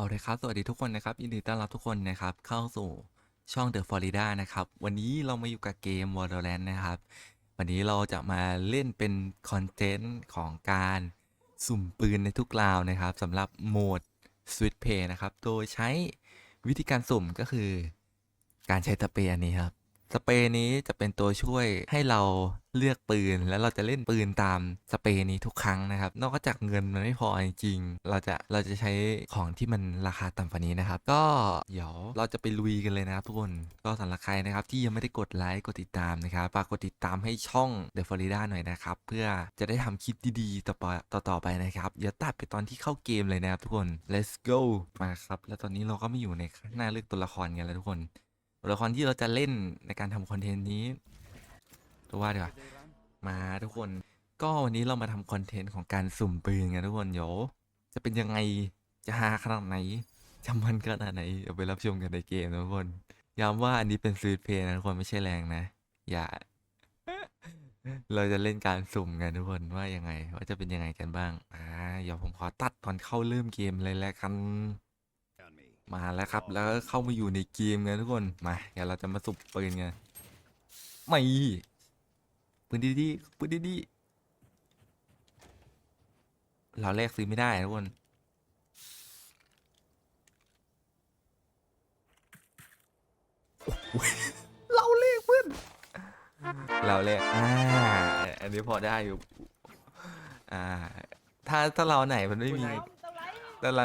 เอาเลยครับ สวัสดีทุกคนนะครับ ยินดีต้อนรับทุกคนนะครับ เข้าสู่ช่อง The Florida นะครับ วันนี้เรามาอยู่กับเกม Valorant นะครับ วันนี้เราจะมาเล่นเป็นคอนเทนต์ของการสุ่มปืนในทุกราวนะครับสำหรับโหมด Switch Play นะครับ โดยใช้วิธีการสุ่มก็คือ การใช้สเปรย์อันนี้ครับ สเปรย์นี้จะเป็นตัวช่วยให้เราเลือกปืน แล้วเราจะเล่นปืนตามสเปรย์นี้ทุกครั้งนะครับ นอกจากเงินมันไม่พอจริงเราจะเราจะใช้ของที่มันราคาต่ำกว่านี้นะครับ ก็เดี๋ยวเราจะไปลุยกันเลยนะครับทุกคนก็สำหรับใครนะครับ ที่ยังไม่ได้กดไลค์กดติดตามนะครับฝากกดติดตามให้ช่อง The Florida หน่อยนะครับ เพื่อจะได้ทำคลิปดีๆต่อไปต่อไปนะครับเดี๋ยวตัดไปตอนที่เข้าเกมเลยนะครับทุกคน let's go มาครับแล้วตอนนี้เราก็ไม่อยู่ในหน้าเลือกตัวละครกันแล้วทุกคน ตัวละครที่เราจะเล่นในการทำคอนเทนต์นี้ตัวว่าดีกว่ามาทุกคนก็วันนี้เรามาทำคอนเทนต์ของการสุ่มปืนกันทุกคนเดี๋ยวจะเป็นยังไงจะฮาขนาดไหนจะมันขนาดไหนเดี๋ยวไปรับชมกันในเกมนะทุกคนย้ำว่าอันนี้เป็นซีดเพย์นะทุกคนไม่ใช่แรงนะ อย่า เราจะเล่นการสุ่มกันทุกคนว่ายังไง ว่าจะเป็นยังไงกันบ้างอ่าเดี๋ยวผมขอตัดตอนเข้าเริ่มเกมเลยแล้วกัน มาแล้วครับ แล้วก็เข้ามาอยู่ในเกมกันทุกคน มาเดี๋ยวเราจะมาสุ่มปืนกันไม่ปืนดีๆปืนดีๆเราแลกซื้อไม่ได้ทุกคนเราเลขเพื่อนเราเลขอ่า อันนี้พอได้อยู่ อ่า ถ้าถ้าเราไหนมันไม่มีแต่เรา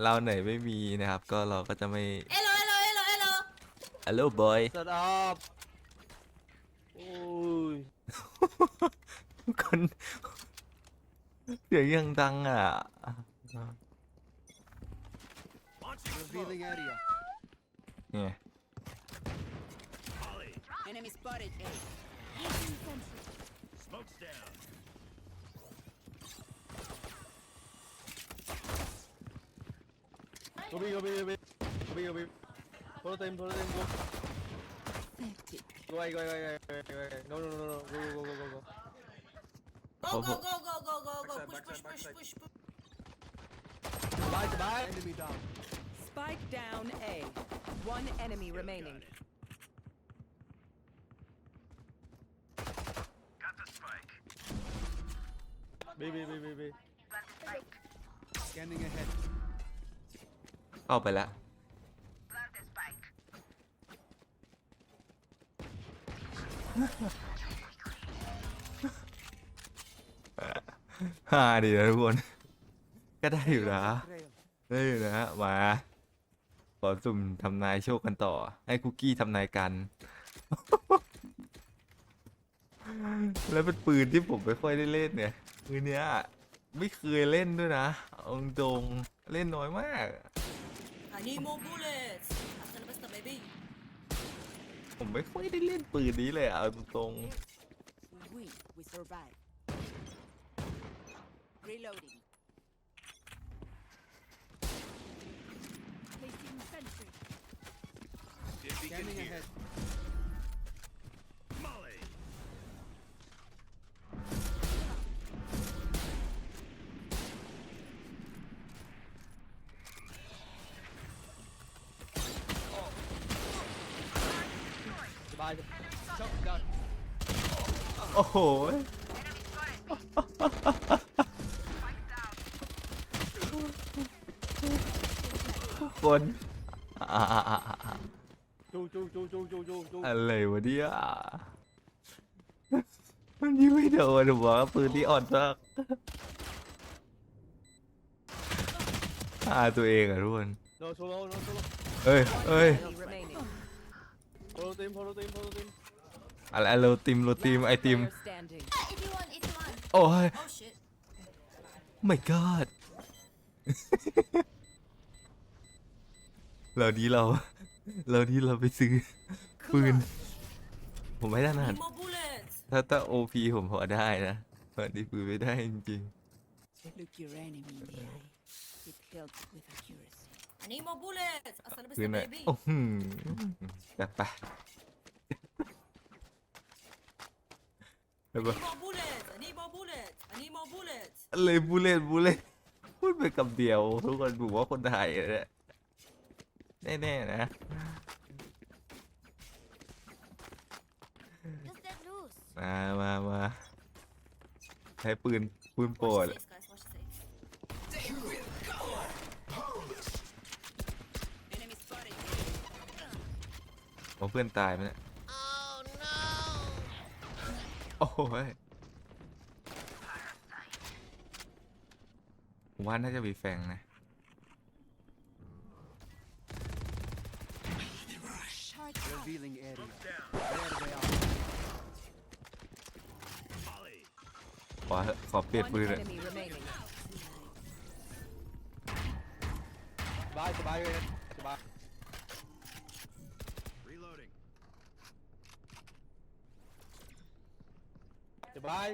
เราไหนไม่มีนะครับ ก็เราก็จะไม่ Hello, hello, hello, hello. Hello boy Shut up โอ้ยคนเสียงยังดังอะ revealing area เนี่ย Enemy spotted. A. Smoke's down. Go B go B go B go B go B follow them follow them go go away go away go away go away no no no no go go go go go Go, Oh, go, oh. go, go, go, go, go. Backside, Push, push, push, push, push. bye bye enemy down Spike down A. One enemy remaining. B B B B B scanning ahead เข้าไปแล้วฮ่าดีนะทุกคน ก็ได้อยู่นะ ได้อยู่นะ มา ขอสุ่มทำนายโชคกันต่อ ให้คุกกี้ทำนายกัน แล้วเป็นปืนที่ผมไม่ค่อยได้เล่นเนี่ยปืนเนี้ย ไม่เคยเล่นด้วยนะอาตรงเล่นน้อยมาก I need more bullets. Hasta la vista, baby. ผมไม่ค่อยได้เล่นปืนนี้เลยอะเอาตรง We we survive. Reloading. Placing sentry. scanning ahead bye shot down ๆโอ้โห คนอ่าจูจูจูจูจูจูจูอะไรวะเนี่ยมันยิงไม่โดนหัวาปืนที่อ่อนมากฆ่าตัวเองอะทุกคน no solo no solo เอ้ยเอ้ย Enemy remaining. follow them follow them follow them อะไรโรติมโรติม Last ไอติม player standing. 81, 81. โอ้ย Oh shit. my god เราดีเรา เราดีเราไปซื้อปืน ผมไม่ได้นาน Need more bullets. ถ้าถ้าโอพีผมพอได้นะตอนนี้ปืนไม่ได้จริง Look your enemy in the eye. It helps with accuracy. I need more bullets. Hasta la ๆปืน vista, ไหน baby. โอ้โหจัดไป แล้ว I ก็ need more bullets. I need more bullets. I need more bullets. อะไรบูเลตบูเลตพูดไปเป็นคำเดียว ทุกคนบอกว่าคนไทยเนี่ยแน่ๆนะ Just let loose. มามามาใช้ปืนปืนโปรด Watch the safe, guys. Watch the safe. Enemy spotted. เอาเพื่อนตายไหมเนี่ย Oh no. โอ้โหว่าน่าจะมีแฟงนะขอขอเปลี่ยนปืนเลยสบายสบายเลยสบาย Reloading. ส บาย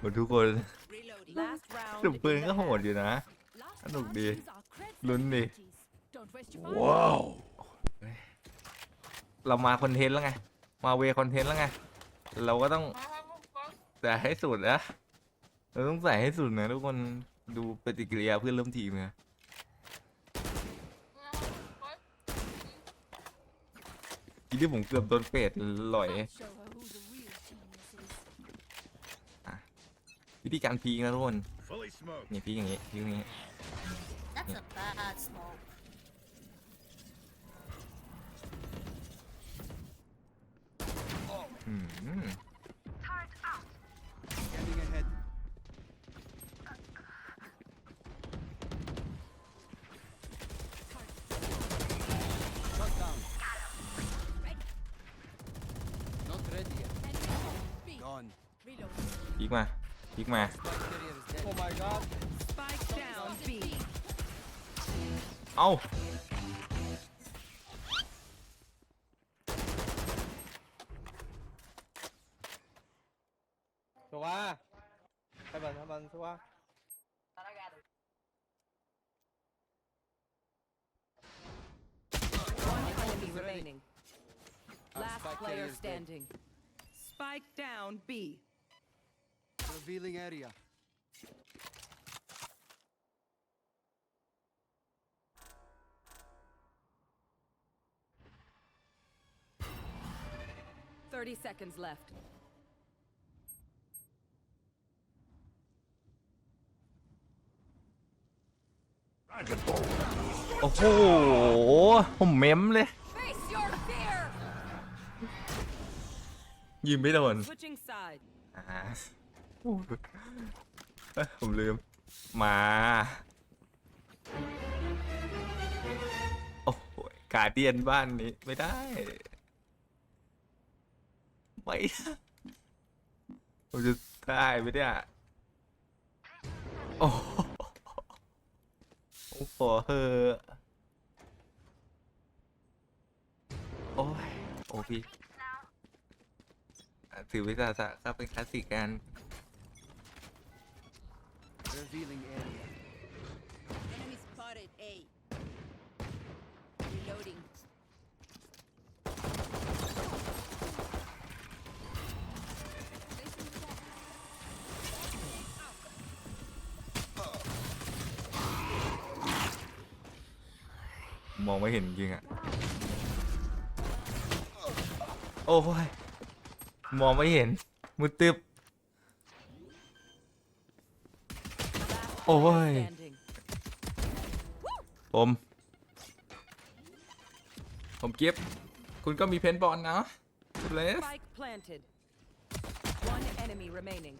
หมดทุกคน Reloading. Last round. ถึงปืน in ก็ the โหด half. อยู่นะ Last Ano, round, di? these are creds ลุ้นดิ activities. Don't waste your fire. เรามาคอนเทนต์แล้วไง มาเวคอนเทนต์แล้วไง เราก็ต้องใส่ให้สุดนะ เราต้องใส่ให้สุดนะทุกคน ดูปฏิกิริยาเพื่อนร่วมทีมนะ ทีที่ผมเกือบโดนเป็ดลอย Show her who the real genius is. วิธีการพีคนะทุกคน Fully smoked. นี่พีคอย่างงี้พีคอย่างงี้ That's a bad smoke. อืม พีคมาพีคมา Spike carrier is dead. โอ้ my god Spike down. B. เอ้า สว่าให้บันให้บันสว่า One enemy remaining. Our Last spike player carrier is dead. standing. Spike down. B. Revealing area. Thirty seconds left. โอ้โห ผมเม้มเลย Face your fear. ยิงไม่โดน Switching sides. อ่าโอ้ย เอ้ยผมลืม มา โอ้โหกาเดียนบ้านนี้ไม่ได้ ไม่ได้ผมจะได้ไหมเนี่ยโอ้โหผมขอเฮอะโอ้ย โอ้พี่อะถือวิสาสะก็เป็นคลาสสิกกัน Revealing area. Enemy spotted. A. Reloading. มองไม่เห็นจริงอะโอ้ย มองไม่เห็น มืดตึบ Last Oh, player boy. standing. ผมผมเก็บคุณก็มีเพนบอลนะเลส Spike planted. One enemy remaining.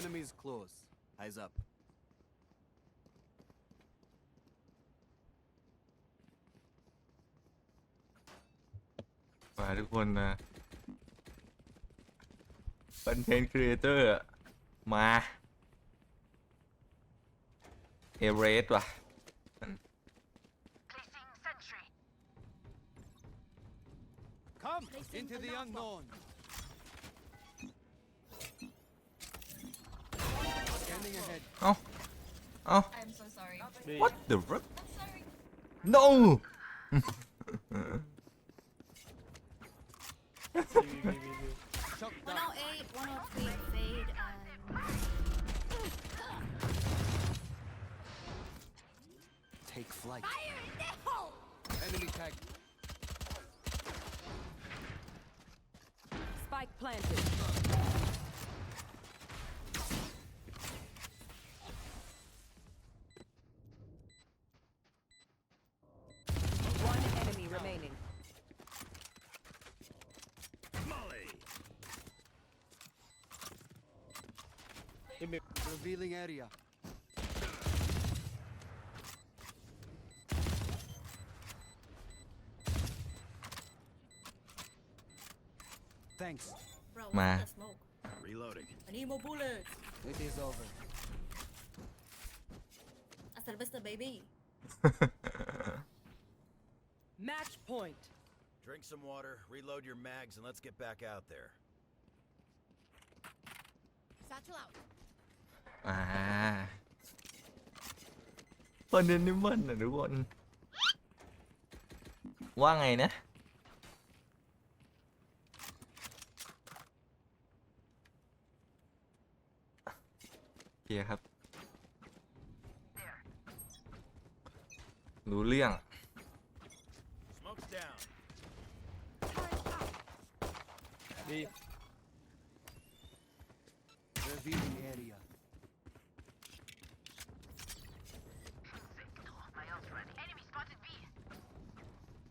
Enemies close. Eyes up. มาทุกคนนะคอนเทนต์ครีเอเตอร์มาเอเวอเรสต์ว่ะ Come into the unknown. Scanning ahead. เอ้าเอ้า I'm so sorry. what the fuck I'm sorry. no Shut down. 108, 103, fade, and Take flight. Enemy tag. Spike planted. Revealing area. Thanks. bro, Ma. what's the smoke? Reloading. I need more bullets. It is over. Hasta la vista, baby. Match point. Drink some water, reload your mags, and let's get back out there. Satchel out. อ่าประเด็นนี้มันนะทุกคน ว่าไงนะเคลียร์ครับ รู้เรื่อง Smoke's down. B. Revealing area.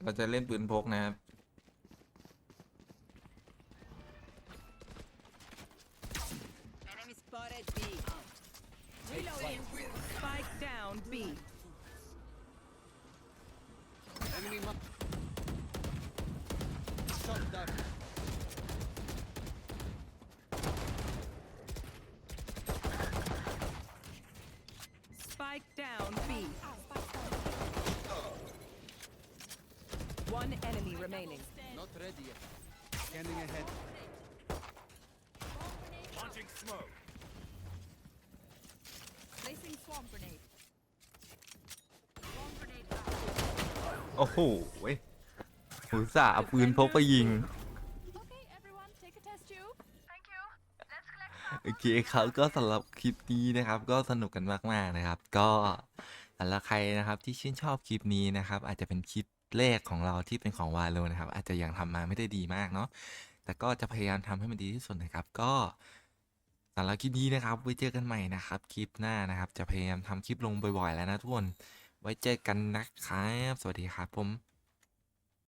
เราจะเล่นปืนพกนะครับ Enemy spotted B. Reloading. Spike down B. Enemy mark. Shut down. Spike down B. One enemy remaining. Not ready yet. Scanning ahead. Launching smoke. Placing swarm grenade. โอ้โหเว้ยอุตส่าห์เอาปืนพกไปยิง Okay, everyone, take a test tube. Thank you. Let's collect โอเคครับก็สำหรับคลิปนี้นะครับ ก็สนุกกันมากๆนะครับ ก็สำหรับใครนะครับที่ชื่นชอบคลิปนี้นะครับ อาจจะเป็นคลิป เลขของเราที่เป็นของวาโลนะครับ อาจจะยังทำมาไม่ได้ดีมากเนาะแต่ก็จะพยายามทำให้มันดีที่สุดนะครับ ก็สำหรับคลิปนี้นะครับ ไว้เจอกันใหม่นะครับ คลิปหน้านะครับ จะพยายามทำคลิปลงบ่อยๆ แล้วนะทุกคน ไว้เจอกันนะครับ สวัสดีครับผม